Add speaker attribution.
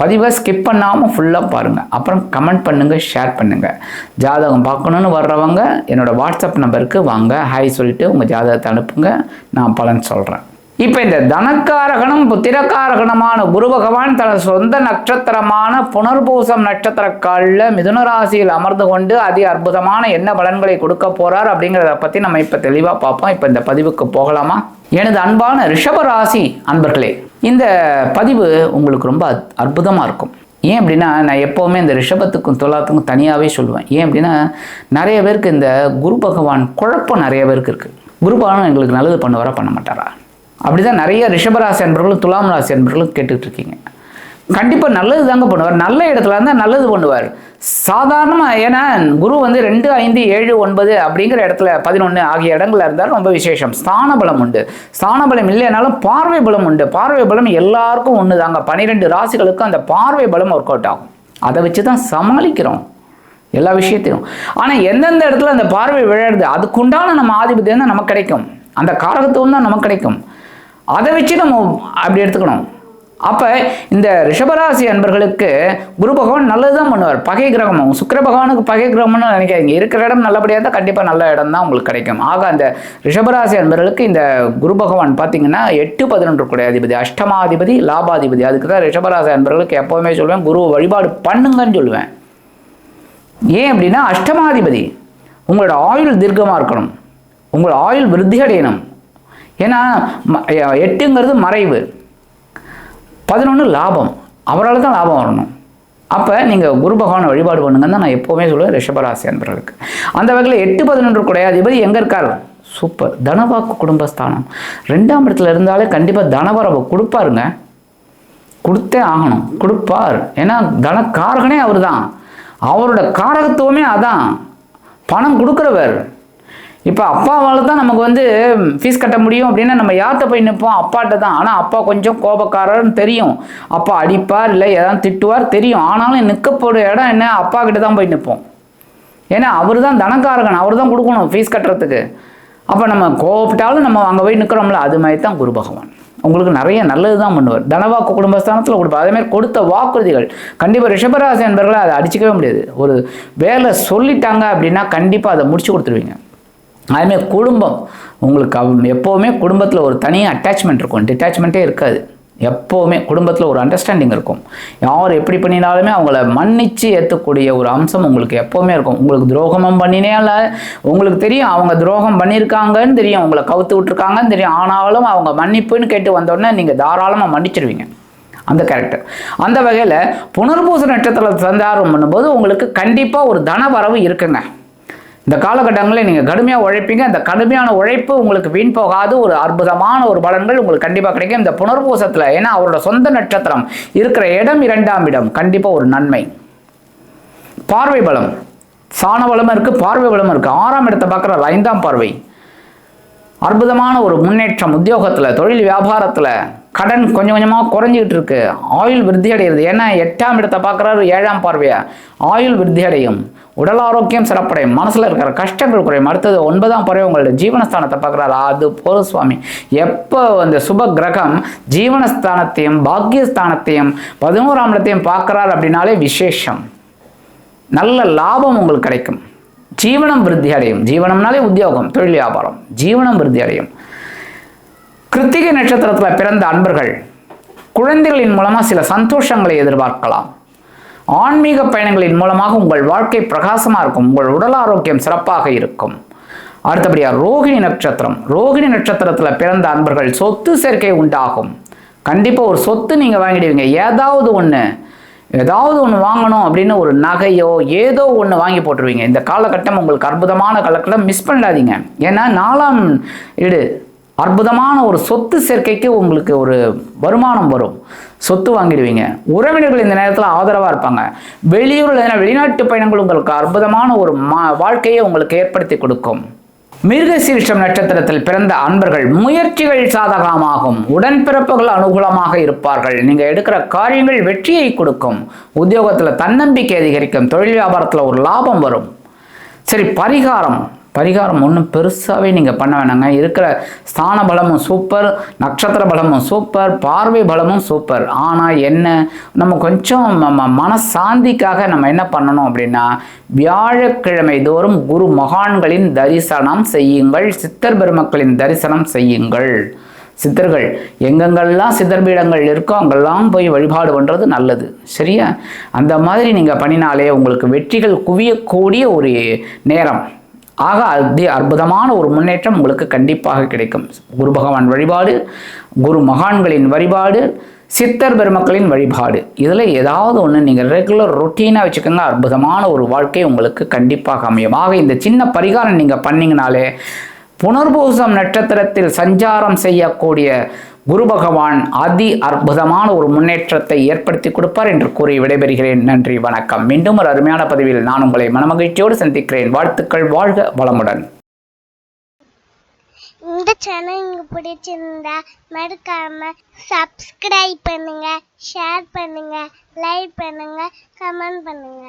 Speaker 1: பதிவை ஸ்கிப் பண்ணாமல் ஃபுல்லாக பாருங்கள் அப்புறம் கமெண்ட் பண்ணுங்கள் ஷேர் பண்ணுங்கள் ஜாதகம் பார்க்கணுன்னு வர்றவங்க என்னோடய வாட்ஸ்அப் நம்பருக்கு வாங்க. ஹாய் சொல்லிட்டு உங்கள் ஜாதகத்தை அனுப்புங்க. நான் பலன் சொல்கிறேன் இப்போ இந்த தனக்காரகனும் புத்திரக்காரகணமான குரு பகவான் தனது சொந்த நட்சத்திரமான புனர்பூசம் நட்சத்திர காலில் மிதுன ராசியில் அமர்ந்து கொண்டு அதி அற்புதமான என்ன பலன்களை கொடுக்க போறார் அப்படிங்கிறத பற்றி நம்ம இப்போ தெளிவாக பார்ப்போம். இப்போ இந்த பதிவுக்கு போகலாமா? எனது அன்பான ரிஷப ராசி அன்பர்களே இந்த பதிவு உங்களுக்கு ரொம்ப அத்- அற்புதமா இருக்கும். ஏன் அப்படின்னா நான் எப்போவுமே இந்த ரிஷபத்துக்கும் துலாத்துக்கும் தனியாகவே சொல்லுவேன். ஏன் அப்படின்னா நிறைய பேருக்கு இந்த குரு பகவான் குழப்பம் நிறைய பேருக்கு இருக்குது குரு பகவான் எங்களுக்கு நல்லது பண்ணுவாரா பண்ண மாட்டாரா? அப்படிதான் நிறைய ரிஷபராசி அன்பர்களும் துலாம் ராசி அன்பர்களும் கேட்டுக்கிட்டு இருக்கீங்க கண்டிப்பாக நல்லது தாங்க பண்ணுவார். நல்ல இடத்துல இருந்தால் நல்லது பண்ணுவார். சாதாரணமாக ஏன்னா குரு வந்து ரெண்டு ஐந்து ஏழு ஒன்பது அப்படிங்கிற இடத்துல பதினொன்று ஆகிய இடங்கள்ல இருந்தால் ரொம்ப விசேஷம். ஸ்தான பலம் உண்டு. ஸ்தான பலம் இல்லைனாலும் பார்வை பலம் உண்டு. பார்வை பலம் எல்லாருக்கும் ஒன்று தாங்க. பன்னிரெண்டு ராசிகளுக்கும் அந்த பார்வை பலம் ஒர்க் அவுட் ஆகும். அதை வச்சு தான் சமாளிக்கிறோம். எல்லா விஷயத்தையும். ஆனால் எந்தெந்த இடத்துல அந்த பார்வை விழருது அதுக்குண்டான நம்ம ஆதிபத்தியம் தான் நமக்கு கிடைக்கும். அந்த காரகத்துவம் தான் நமக்கு கிடைக்கும். அதை வச்சு நம்ம அப்படி எடுத்துக்கணும். அப்போ இந்த ரிஷபராசி அன்பர்களுக்கு குரு பகவான் நல்லது தான் பண்ணுவார். பகை கிரகமும் சுக்கர பகவானுக்கு பகை கிரகம்னு நினைக்காதீங்க. இருக்கிற இடம் நல்லபடியாக தான் கண்டிப்பாக நல்ல இடம் தான் உங்களுக்கு கிடைக்கும். ஆக அந்த ரிஷபராசி அன்பர்களுக்கு இந்த குரு பகவான் பார்த்தீங்கன்னா எட்டு பதினொன்று கூட அதிபதி அஷ்டமாதிபதி லாபாதிபதி. அதுக்கு தான் ரிஷபராசி அன்பர்களுக்கு எப்போவுமே சொல்லுவேன் குரு வழிபாடு பண்ணுங்கன்னு சொல்லுவேன் ஏன் அப்படின்னா அஷ்டமாதிபதி உங்களோட ஆயுள் தீர்க்கமாக இருக்கணும். உங்களோட ஆயுள் விருத்தி அடையணும் ஏன்னா ம- எட்டுங்கிறது மறைவு. பதினொன்று லாபம். அவரால் தான் லாபம் வரணும். அப்போ நீங்கள் குரு பகவானை வழிபாடு பண்ணுங்கன்னு தான் நான் எப்போவுமே சொல்லுவேன் ரிஷபராசி அன்பர்களுக்கு. அந்த வகையில் எட்டு பதினொன்று கூட அதிபதி எங்கே இருக்கார்? சூப்பர். தனவாக்கு குடும்பஸ்தானம். ரெண்டாம் இடத்துல இருந்தாலே கண்டிப்பாக தனவரவை கொடுப்பாருங்க. கொடுத்தே ஆகணும். கொடுப்பார். ஏன்னா தனக்காரகனே அவர் தான் அவரோட காரகத்துவமே அதான். பணம் கொடுக்குறவர். இப்போ அப்பாவால் தான் நமக்கு வந்து ஃபீஸ் கட்ட முடியும் அப்படின்னா நம்ம யார்கிட்ட போய் நிற்போம் அப்பாட்ட தான் ஆனால் அப்பா கொஞ்சம் கோபக்காரர்னு தெரியும். அப்பா அடிப்பார் இல்லை ஏதாவது திட்டுவார் தெரியும். ஆனாலும் நிற்கப்போட இடம் என்ன? அப்பா கிட்ட தான் போய் நிற்போம் ஏன்னா அவர் தான் தனக்காரகன். அவர் தான் கொடுக்கணும் ஃபீஸ் கட்டுறதுக்கு. அப்போ நம்ம கோபப்பட்டாலும் நம்ம அங்கே போய் நிற்கிறோம்ல அது மாதிரி தான் குரு பகவான். உங்களுக்கு நிறைய நல்லது தான் பண்ணுவார். தனவாக்கு குடும்பஸ்தானத்தில் கொடுப்பார். அதேமாதிரி கொடுத்த வாக்குறுதிகள். கண்டிப்பாக ரிஷபராசி என்பர்களை அதை அடிச்சிக்கவே முடியாது. ஒரு வேலை சொல்லிட்டாங்க அப்படின்னா கண்டிப்பாக அதை முடிச்சு கொடுத்துருவீங்க. அதுமாரி குடும்பம். உங்களுக்கு எப்போவுமே குடும்பத்தில் ஒரு தனி அட்டாச்மெண்ட் இருக்கும். டிட்டாச்மெண்ட்டே இருக்காது. எப்போவுமே குடும்பத்தில் ஒரு அண்டர்ஸ்டாண்டிங் இருக்கும். யார் எப்படி பண்ணினாலுமே அவங்கள மன்னிச்சு ஏற்றக்கூடிய ஒரு அம்சம் உங்களுக்கு எப்போவுமே இருக்கும். உங்களுக்கு துரோகமும் பண்ணினேல உங்களுக்கு தெரியும் அவங்க துரோகம் பண்ணியிருக்காங்கன்னு தெரியும். உங்களை கவுத்து விட்டுருக்காங்கன்னு தெரியும். ஆனாலும் அவங்க மன்னிப்புன்னு கேட்டு வந்தோடனே நீங்கள் தாராளமாக மன்னிச்சிடுவீங்க அந்த கேரக்டர் அந்த வகையில் புனர்பூச நட்சத்திரத்தில் சந்தாரம் பண்ணும்போது உங்களுக்கு கண்டிப்பாக ஒரு தன வரவு இருக்குங்க. இந்த காலகட்டங்களில் நீங்கள் கடுமையாக உழைப்பீங்க. அந்த கடுமையான உழைப்பு உங்களுக்கு வீண் போகாது. ஒரு அற்புதமான ஒரு பலன்கள் உங்களுக்கு கண்டிப்பாக கிடைக்கும். இந்த புனர்பூசத்தில் ஏன்னா அவரோட சொந்த நட்சத்திரம் இருக்கிற இடம் இரண்டாம் இடம். கண்டிப்பாக ஒரு நன்மை. பார்வை பலம். சாண பலமும் இருக்குது பார்வை பலமும் இருக்குது ஆறாம் இடத்தை பார்க்குற ஐந்தாம் பார்வை. அற்புதமான ஒரு முன்னேற்றம் உத்தியோகத்தில் தொழில் வியாபாரத்தில் கடன் கொஞ்சம் கொஞ்சமாக குறைஞ்சிக்கிட்டு இருக்கு. ஆயுள் விருத்தி அடைகிறது. ஏன்னா எட்டாம் இடத்தை பார்க்குறாரு ஏழாம் பார்வையா? ஆயுள் விருத்தி அடையும். உடல் ஆரோக்கியம் சிறப்படையும். மனசில் இருக்கிற கஷ்டங்கள் குறையும். அடுத்தது ஒன்பதாம் பறவை உங்களோட ஜீவனஸ்தானத்தை பார்க்குறாரு. அது போதும் சுவாமி. எப்போ அந்த சுப கிரகம் ஜீவனஸ்தானத்தையும் பாக்கியஸ்தானத்தையும் பதினோராம் இடத்தையும் பார்க்குறாரு அப்படின்னாலே விசேஷம். நல்ல லாபம் உங்களுக்கு கிடைக்கும். ஜீவனம் விருத்தி அடையும். ஜீவனம்னாலே உத்தியோகம் தொழில் வியாபாரம். ஜீவனம் விருத்தி அடையும். கிருத்திகை நட்சத்திரத்தில் பிறந்த அன்பர்கள் குழந்தைகளின் மூலமாக சில சந்தோஷங்களை எதிர்பார்க்கலாம். ஆன்மீக பயணங்களின் மூலமாக உங்கள் வாழ்க்கை பிரகாசமாக இருக்கும் உங்கள் உடல் ஆரோக்கியம் சிறப்பாக இருக்கும். அடுத்தபடியாக ரோகிணி நட்சத்திரம். ரோகிணி நட்சத்திரத்தில் பிறந்த அன்பர்கள் சொத்து சேர்க்கை உண்டாகும். கண்டிப்பாக ஒரு சொத்து நீங்கள் வாங்கிடுவீங்க. ஏதாவது ஒன்று ஏதாவது ஒன்று வாங்கணும் அப்படின்னு ஒரு நகையோ ஏதோ ஒன்று வாங்கி போட்டுருவீங்க. இந்த காலகட்டம் உங்களுக்கு அற்புதமான காலகட்டம். மிஸ் பண்ணாதீங்க. ஏன்னா நாலாம் இடு அற்புதமான ஒரு சொத்து சேர்க்கைக்கு உங்களுக்கு ஒரு வருமானம் வரும். சொத்து வாங்கிடுவீங்க. உறவினர்கள் இந்த நேரத்தில் ஆதரவாக இருப்பாங்க. வெளியூரில் எதனா வெளிநாட்டு பயணங்கள் உங்களுக்கு அற்புதமான ஒரு மா வாழ்க்கையை உங்களுக்கு ஏற்படுத்தி கொடுக்கும். மிருகசீரிஷம் நட்சத்திரத்தில் பிறந்த அன்பர்கள் முயற்சிகள் சாதகமாகும். உடன்பிறப்புகள் அனுகூலமாக இருப்பார்கள். நீங்கள் எடுக்கிற காரியங்கள் வெற்றியை கொடுக்கும். உத்தியோகத்தில் தன்னம்பிக்கை அதிகரிக்கும். தொழில் வியாபாரத்தில் ஒரு லாபம் வரும். சரி பரிகாரம். பரிகாரம் ஒன்றும் பெருசாகவே நீங்கள் பண்ண வேணாங்க. இருக்கிற ஸ்தான பலமும் சூப்பர் நட்சத்திர பலமும் சூப்பர் பார்வை பலமும் சூப்பர் ஆனால் என்ன? நம்ம கொஞ்சம் நம்ம மனசாந்திக்காக நம்ம என்ன பண்ணணும் அப்படின்னா வியாழக்கிழமை தோறும் குரு மகான்களின் தரிசனம் செய்யுங்கள் சித்தர் பெருமக்களின் தரிசனம் செய்யுங்கள். சித்தர்கள் எங்கெங்கெல்லாம் சித்தர் பீடங்கள் இருக்கோ அங்கெல்லாம் போய் வழிபாடு பண்ணுறது நல்லது. சரியா? அந்த மாதிரி நீங்கள் பண்ணினாலே உங்களுக்கு வெற்றிகள் குவியக்கூடிய ஒரு நேரம். ஆக அதி அற்புதமான ஒரு முன்னேற்றம் உங்களுக்கு கண்டிப்பாக கிடைக்கும். குரு பகவான் வழிபாடு குரு மகான்களின் வழிபாடு சித்தர் பெருமக்களின் வழிபாடு. இதில் ஏதாவது ஒன்று நீங்கள் ரெகுலர் ரொட்டீனாக வச்சுக்கோங்க. அற்புதமான ஒரு வாழ்க்கை உங்களுக்கு கண்டிப்பாக அமையும். ஆக இந்த சின்ன பரிகாரம் நீங்கள் பண்ணிங்கனாலே புனர்பூசம் நட்சத்திரத்தில் சஞ்சாரம் செய்யக்கூடிய குரு பகவான் அதி அற்புதமான ஒரு முன்னேற்றத்தை ஏற்படுத்தி கொடுப்பார் என்று கூறி விடைபெறுகிறேன். நன்றி வணக்கம். மீண்டும் ஒரு அருமையான பதிவில் நான் உங்களை மனமகிழ்ச்சியோடு சந்திக்கிறேன். வாழ்த்துக்கள் வாழ்க வளமுடன்.
Speaker 2: இந்த சேனல் உங்களுக்கு பிடிச்சிருந்தா மறக்காம சப்ஸ்கிரைப் பண்ணுங்க ஷேர் பண்ணுங்க லைக் பண்ணுங்க கமெண்ட் பண்ணுங்க.